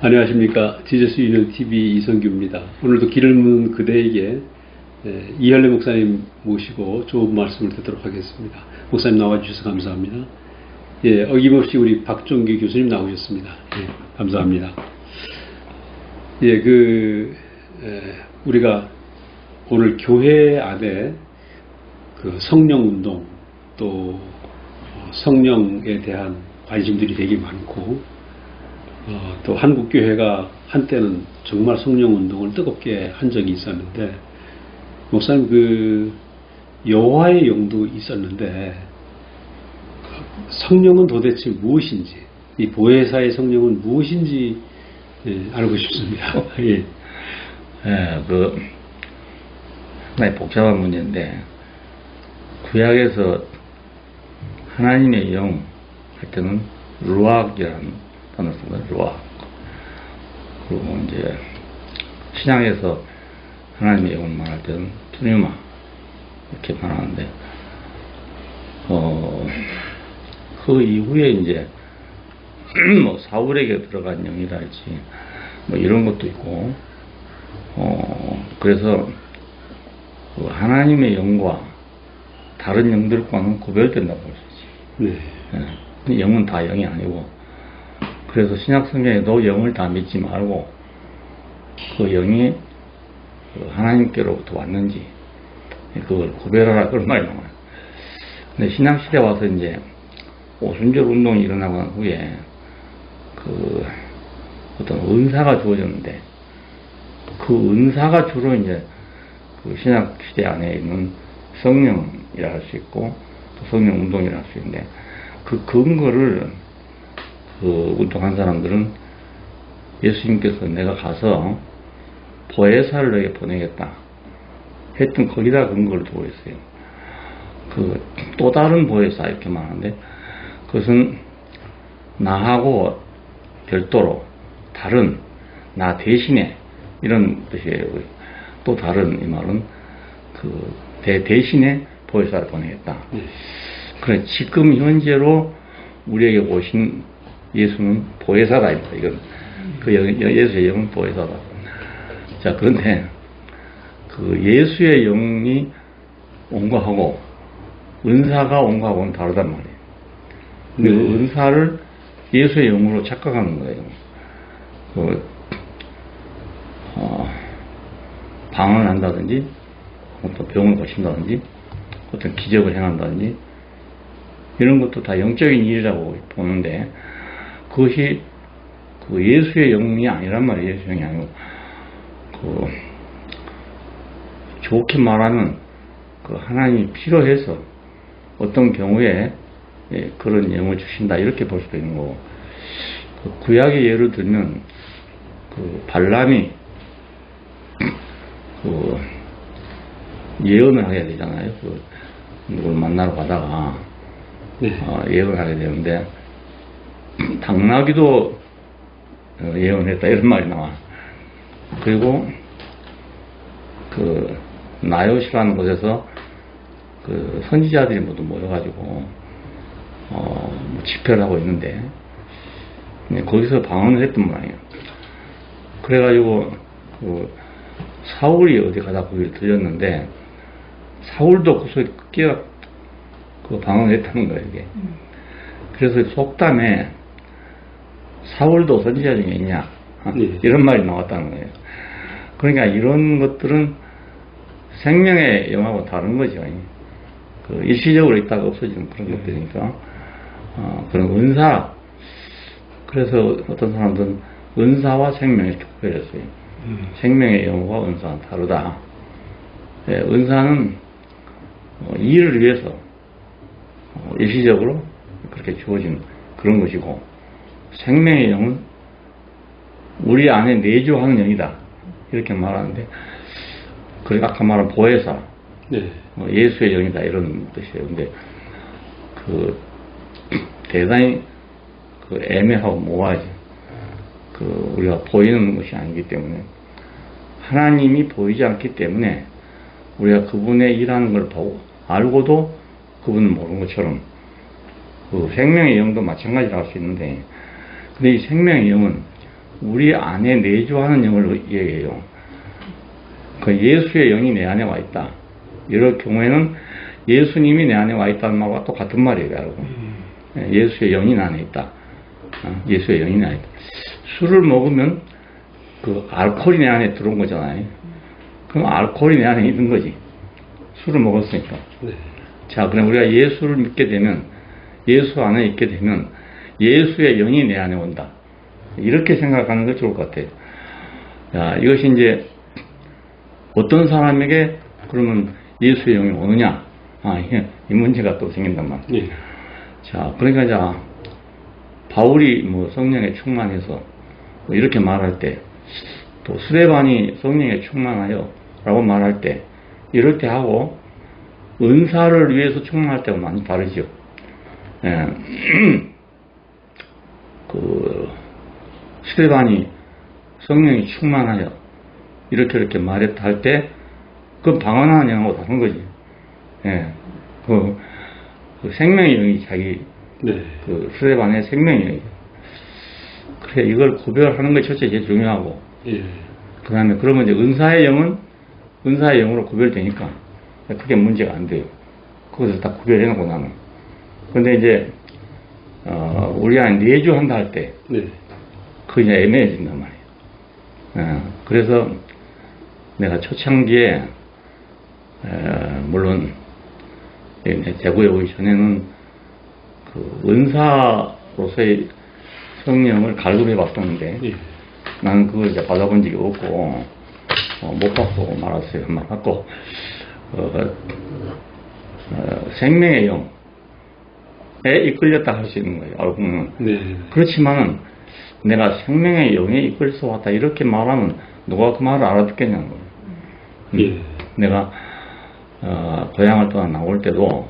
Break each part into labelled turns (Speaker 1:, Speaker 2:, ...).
Speaker 1: 안녕하십니까. 지저스 유년 TV 이성규입니다. 오늘도 길을 묻는 그대에게 예, 이할래 목사님 모시고 좋은 말씀을 듣도록 하겠습니다. 목사님 나와주셔서 감사합니다. 예, 어김없이 우리 박종기 교수님 나오셨습니다. 예, 감사합니다. 예, 그, 에, 우리가 오늘 교회 안에 그 성령 운동 또 어, 성령에 대한 관심들이 되게 많고 어, 또 한국 교회가 한때는 정말 성령 운동을 뜨겁게 한 적이 있었는데 목사님 그 여호와의 영도 있었는데 성령은 도대체 무엇인지 이 보혜사의 성령은 무엇인지 예, 알고 싶습니다. 예.
Speaker 2: 예, 그, 상당히 복잡한 문제인데, 구약에서 하나님의 영 할 때는 루악이라는 씁니다. 루악. 그리고 이제, 신앙에서 하나님의 영을 말할 때는 푸뉴마. 이렇게 말하는데, 어, 그 이후에 이제, 뭐, 사울에게 들어간 영이랄지, 뭐, 이런 것도 있고, 어, 그래서 그 하나님의 영과 다른 영들과는 구별된다고 볼 수 있지.
Speaker 1: 네.
Speaker 2: 예. 근데 영은 다 영이 아니고. 그래서 신약성경에도 영을 다 믿지 말고 그 영이 그 하나님께로부터 왔는지 그걸 구별하라 그런 말이 나와요. 근데 신약시대 와서 이제 오순절 운동이 일어나고 난 후에 그 어떤 은사가 주어졌는데 그 은사가 주로 이제 그 신약 시대 안에 있는 성령이라 할 수 있고 또 성령 운동이라 할 수 있는데 그 근거를 그 운동한 사람들은 예수님께서 내가 가서 보혜사를 너에게 보내겠다 했던 거기다 근거를 두고 있어요. 그 또 다른 보혜사 이렇게 말하는데 그것은 나하고 별도로 다른 나 대신에 이런 뜻이에요. 또 다른 이 말은 그 대, 대신에 보혜사를 보내겠다.
Speaker 1: 네.
Speaker 2: 그래 지금 현재로 우리에게 오신 예수는 보혜사다. 이건 그 예수의 영은 보혜사다. 자 그런데 그 예수의 영이 온 거 하고 은사가 온 거 하고는 다르단 말이에요. 근데 그
Speaker 1: 네.
Speaker 2: 은사를 예수의 영으로 착각하는 거예요. 그, 어, 방언을 한다든지, 어떤 병을 고친다든지, 어떤 기적을 행한다든지, 이런 것도 다 영적인 일이라고 보는데, 그것이 그 예수의 영이 아니란 말이에요. 예수의 영이 아니고, 그, 좋게 말하면, 그 하나님이 필요해서 어떤 경우에 예, 그런 영을 주신다. 이렇게 볼 수도 있는 거고, 그 구약의 예를 들면, 그 발람이 그 예언을 하게 되잖아요. 그 누굴 만나러 가다가
Speaker 1: 네.
Speaker 2: 어, 예언을 하게 되는데 당나귀도 어, 예언했다 이런 말이 나와. 그리고 그 나요시라는 곳에서 그 선지자들이 모두 모여가지고 어, 뭐 집회를 하고 있는데 네, 거기서 방언을 했던 모양이에요. 그래가지고 그 사울이 어디 가다 거기를 들렸는데 사울도 그 소리 끼어 그 방언을 했다는 거예요 이게. 그래서 속담에 사울도 선지자 중에 있냐
Speaker 1: 네.
Speaker 2: 이런 말이 나왔다는 거예요. 그러니까 이런 것들은 생명의 영하고 다른 거죠. 그 일시적으로 있다가 없어지는 그런 것들이니까 어, 그런 은사 그래서 어떤 사람들은 은사와 생명 이렇게 구별했어요.
Speaker 1: 음.
Speaker 2: 생명의 영과 은사는 다르다. 예, 은사는 어, 일을 위해서 어, 일시적으로 그렇게 주어진 그런 것이고 생명의 영은 우리 안에 내주하는 영이다. 이렇게 말하는데 그리고 아까 말한 보혜사
Speaker 1: 네.
Speaker 2: 어, 예수의 영이다 이런 뜻이에요. 근데 그 대단히 그 애매하고 모호하지. 그 우리가 보이는 것이 아니기 때문에 하나님이 보이지 않기 때문에 우리가 그분의 일하는 걸 보고 알고도 그분을 모르는 것처럼 그 생명의 영도 마찬가지로 할수 있는데 근데 이 생명의 영은 우리 안에 내주하는 영을 얘기해요. 그 예수의 영이 내 안에 와 있다. 이럴 경우에는 예수님이 내 안에 와 있다는 말과 똑같은 말이에요. 여러분. 예, 예수의 영이 내 안에 있다. 어, 예수의 영이 내 안에 있다. 술을 먹으면 그 알코올이 내 안에 들어온 거잖아요. 그럼 알코올이 내 안에 있는 거지. 술을 먹었으니까.
Speaker 1: 네.
Speaker 2: 자, 그럼 우리가 예수를 믿게 되면, 예수 안에 있게 되면, 예수의 영이 내 안에 온다. 이렇게 생각하는 게 좋을 것 같아요. 자, 이것이 이제, 어떤 사람에게 그러면 예수의 영이 오느냐? 아, 이 문제가 또 생긴단 말이에요.
Speaker 1: 예.
Speaker 2: 자, 그러니까 자, 바울이 뭐 성령에 충만해서 뭐 이렇게 말할 때, 또 수레반이 성령에 충만하여 라고 말할 때, 이럴 때 하고, 은사를 위해서 충만할 때가 많이 다르죠. 예. 그, 수레반이 성령이 충만하여 이렇게 이렇게 말했다 할 때, 그건 방언하는 영하고 다른 거지. 예. 그, 그 생명의 영이 자기
Speaker 1: 네.
Speaker 2: 그 수레반의 생명이에요. 그래 이걸 구별하는 것이 첫째 제일 중요하고
Speaker 1: 예.
Speaker 2: 그 다음에 그러면 이제 은사의 영은 은사의 영으로 구별되니까 그게 문제가 안 돼요. 그것을 다 구별해 놓고 나는. 근데 이제 어, 우리 안에 내주한다 할 때
Speaker 1: 네.
Speaker 2: 이제 애매해진단 말이에요. 어, 그래서 내가 초창기에 에, 물론 대구에 오기 전에는 그 은사로서의 성령을 갈급해 봤었는데
Speaker 1: 예.
Speaker 2: 나는 그걸 이제 받아본 적이 없고 어, 못 받고 말았어요. 말 받고 어, 어, 생명의 영에 이끌렸다 할 수 있는 거예요. 알고 보면
Speaker 1: 네.
Speaker 2: 그렇지만은 내가 생명의 영에 이끌려서 왔다 이렇게 말하면 누가 그 말을 알아듣겠냐는 거예요. 음.
Speaker 1: 예.
Speaker 2: 내가 어, 고향을 떠나 나올 때도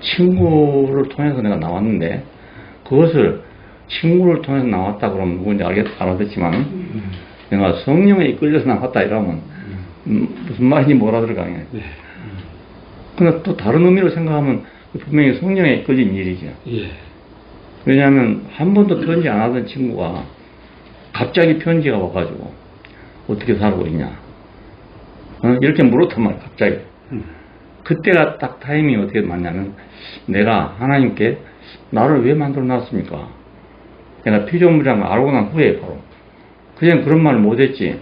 Speaker 2: 친구를 통해서 내가 나왔는데 그것을 친구를 통해서 나왔다 그러면 누군지 알겠, 알아듣지만 내가 성령에 이끌려서 나왔다 이러면 음, 무슨 말인지 못 알아들어가냐.
Speaker 1: 네.
Speaker 2: 근데 또 다른 의미로 생각하면 분명히 성령에 이끌린 일이죠.
Speaker 1: 예.
Speaker 2: 왜냐하면 한 번도 편지 안 하던 친구가 갑자기 편지가 와가지고 어떻게 살고 있냐. 어? 이렇게 물었단 말이야 갑자기.
Speaker 1: 음.
Speaker 2: 그때가 딱 타이밍이 어떻게 맞냐면 내가 하나님께 나를 왜 만들어 놨습니까? 내가 피조물이라는 걸 알고 난 후에 바로. 그냥 그런 말을 못했지.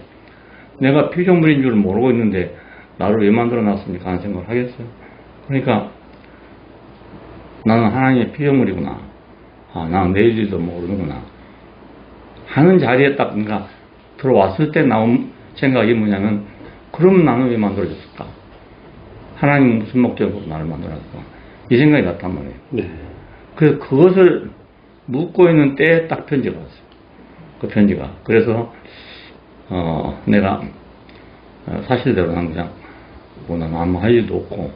Speaker 2: 내가 피조물인 줄 모르고 있는데 나를 왜 만들어 놨습니까? 하는 생각을 하겠어요? 그러니까 나는 하나님의 피조물이구나 아, 나는 내일 일도 모르는구나. 하는 자리에 딱, 그러니까, 들어왔을 때 나온 생각이 뭐냐면, 그럼 나는 왜 만들어졌을까? 하나님은 무슨 목적으로 나를 만들었을까? 이 생각이 났단 말이에요.
Speaker 1: 네.
Speaker 2: 그래서 그것을 묻고 있는 때에 딱 편지가 왔어요. 그 편지가. 그래서, 어, 내가, 어, 사실대로 난 그냥, 뭐, 난 아무 할 일도 없고,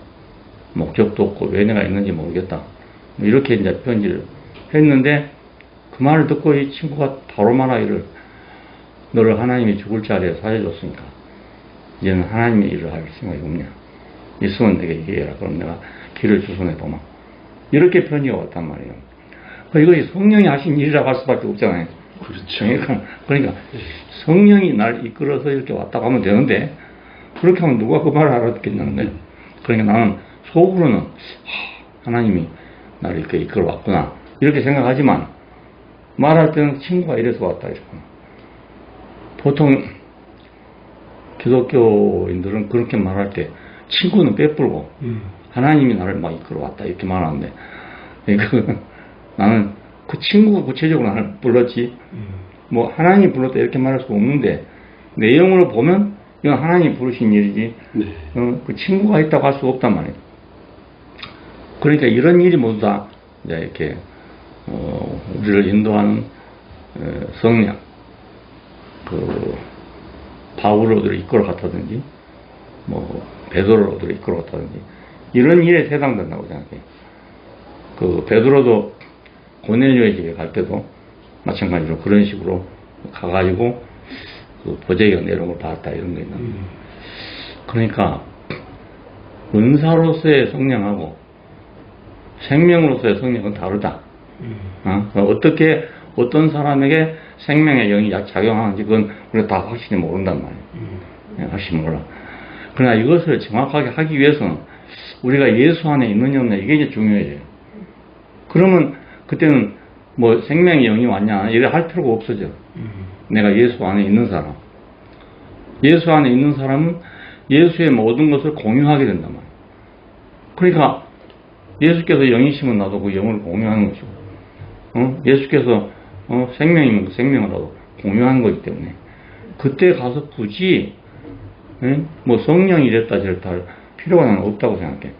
Speaker 2: 목적도 없고, 왜 내가 있는지 모르겠다. 뭐 이렇게 이제 편지를 했는데, 그 말을 듣고 이 친구가 바로 말하기를, 너를 하나님이 죽을 자리에 살려줬으니까, 이제는 하나님의 일을 할 생각이 없냐. 있으면 내게 얘기해라. 그럼 내가 길을 주선해 보마. 이렇게 편지가 왔단 말이에요. 그러니까 이것이 성령이 하신 일이라고 할 수밖에 없잖아요.
Speaker 1: 그렇죠.
Speaker 2: 그러니까, 그러니까 성령이 날 이끌어서 이렇게 왔다고 하면 되는데 그렇게 하면 누가 그 말을 알아듣겠냐는 거예요. 그러니까 나는 속으로는 하, 하나님이 나를 이렇게 이끌어 왔구나 이렇게 생각하지만 말할 때는 친구가 이래서 왔다 이렇게 보통 기독교인들은 그렇게 말할 때 친구는 빼뿔고
Speaker 1: 음.
Speaker 2: 하나님이 나를 막 이끌어 왔다 이렇게 말하는데 그 나는 그 친구가 구체적으로 나를 불렀지
Speaker 1: 음.
Speaker 2: 뭐 하나님이 불렀다 이렇게 말할 수 없는데 내용으로 보면 이건 하나님이 부르신 일이지
Speaker 1: 네.
Speaker 2: 어, 그 친구가 있다고 할 수 없단 말이에요. 그러니까 이런 일이 모두 다 이제 이렇게 어, 우리를 인도하는 어, 성령 그 바울을 어디로 이끌어 갔다든지 뭐 베드로를 어디로 이끌어 갔다든지 이런 일에 해당된다고 생각해요. 그 베드로도 고넬료의 집에 갈 때도 마찬가지로 그런 식으로 가가지고 그 보재기가 내려온 걸 봤다 이런 거 있나.
Speaker 1: 음.
Speaker 2: 그러니까 은사로서의 성령하고 생명으로서의 성령은 다르다.
Speaker 1: 음.
Speaker 2: 어? 어떻게 어떤 사람에게 생명의 영이 약- 작용하는지 그건 우리가 다 확실히 모른단 말이에요. 예, 확실히 몰라. 그러나 이것을 정확하게 하기 위해서는 우리가 예수 안에 있느냐 없느냐 이게 이제 중요해져요. 그러면 그때는 뭐 생명의 영이 왔냐 이래 할 필요가 없어져. 내가 예수 안에 있는 사람. 예수 안에 있는 사람은 예수의 모든 것을 공유하게 된단 말이에요. 그러니까 예수께서 영이시면 나도 그 영을 공유하는 것이고, 어? 예수께서 어, 생명이면 그 생명을 나도 공유하는 거기 때문에 그때 가서 굳이 예? 뭐 성령이 이랬다 저랬다 할 필요가 나는 없다고 생각해.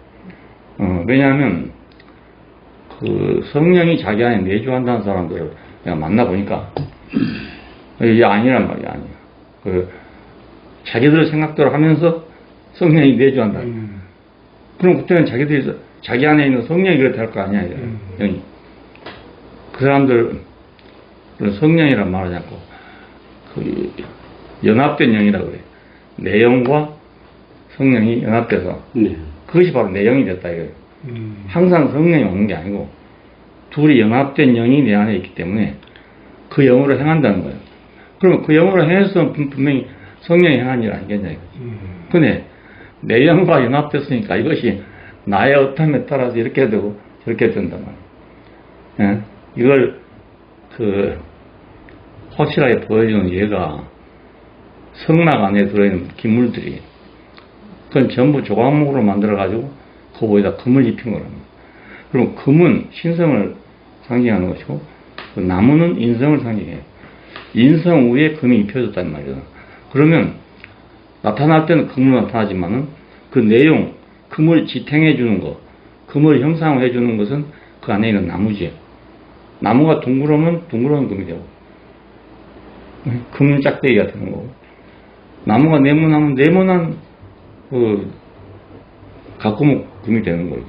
Speaker 2: 어, 왜냐하면 그 성령이 자기 안에 내주한다는 사람들을 내가 만나보니까 이게 아니란 말이야 아니야. 그 자기들 생각대로 하면서 성령이 내주한다. 그럼 그때는 자기들이 자기 안에 있는 성령이 그렇다 할 거 아니야 이거. 영이. 그 사람들 성령이란 말하지 않고 그 연합된 영이라 그래. 내 영과 성령이 연합돼서
Speaker 1: 네.
Speaker 2: 그것이 바로 내 영이 됐다 이거예요. 항상 성령이 오는 게 아니고 둘이 연합된 영이 내 안에 있기 때문에 그 영으로 행한다는 거예요. 그러면 그 영으로 행해서 분- 분명히 성령이 행한 일 아니겠냐 이거지. 근데 내 영과 연합됐으니까 이것이 나의 어탐에 따라서 이렇게 되고 저렇게 된단 말이에요. 예? 이걸 그 확실하게 보여주는 예가 성막 안에 들어있는 기물들이 그건 전부 조각목으로 만들어가지고 그 위에다 금을 입힌 거랍니다. 그럼 금은 신성을 상징하는 것이고 그 나무는 인성을 상징해요. 인성 위에 금이 입혀졌단 말이에요. 그러면 나타날 때는 금으로 나타나지만은 그 내용, 금을 지탱해 주는 것, 금을 형상화해 주는 것은 그 안에 있는 나무지. 나무가 둥그러면 둥그러운 금이 되고, 금 짝대기가 되는 거고, 나무가 네모나면 네모난 그 가꾸목 금이 되는 거고,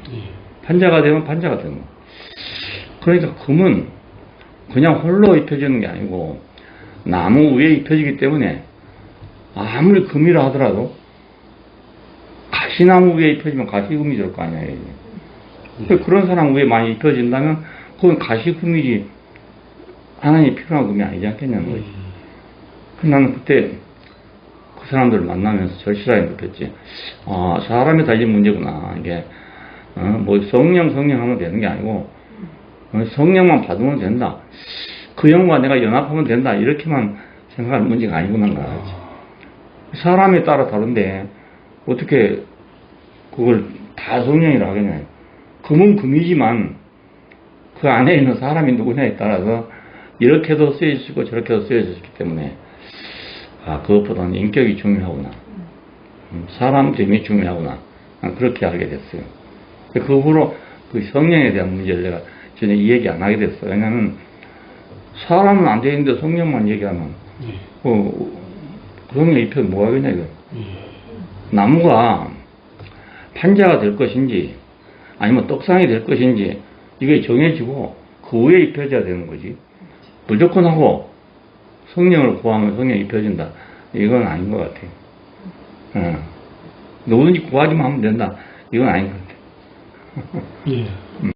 Speaker 2: 판자가 되면 판자가 되는 거. 그러니까 금은 그냥 홀로 입혀지는 게 아니고 나무 위에 입혀지기 때문에 아무리 금이라 하더라도 가시나무 위에 입혀지면 가시금이 될 거 아니야. 이게. 근데 그런 사람 위에 많이 입혀진다면 그건 가시금이지 하나님이 필요한 금이 아니지 않겠냐는 거지. 그 나는 그때 그 사람들을 만나면서 절실하게 느꼈지. 아, 사람이 달린 문제구나. 이게, 어, 뭐 성령, 성령 하면 되는 게 아니고, 어, 성령만 받으면 된다. 그 영과 내가 연합하면 된다. 이렇게만 생각할 문제가 아니구나. 말하지. 사람에 따라 다른데, 어떻게 그걸 다 성령이라 하겠냐. 금은 금이지만, 그 안에 있는 사람이 누구냐에 따라서 이렇게도 있고 저렇게도 있기 때문에 아 그것보다는 인격이 중요하구나. 음, 사람됨이 중요하구나. 난 그렇게 알게 됐어요. 그 후로 그 성령에 대한 문제를 내가 전혀 이 얘기 안 하게 됐어요. 왜냐하면 사람은 안 되는데 성령만 얘기하면 어, 성령 입혀 뭐가 겠냐 이거. 나무가 판자가 될 것인지 아니면 떡상이 될 것인지 이게 정해지고 그 위에 입혀져야 되는 거지. 무조건 하고 성령을 구하면 성령이 입혀진다. 이건 아닌 것 같아. 어. 누구든지 구하기만 하면 된다. 이건 아닌 것 같아.
Speaker 3: 예.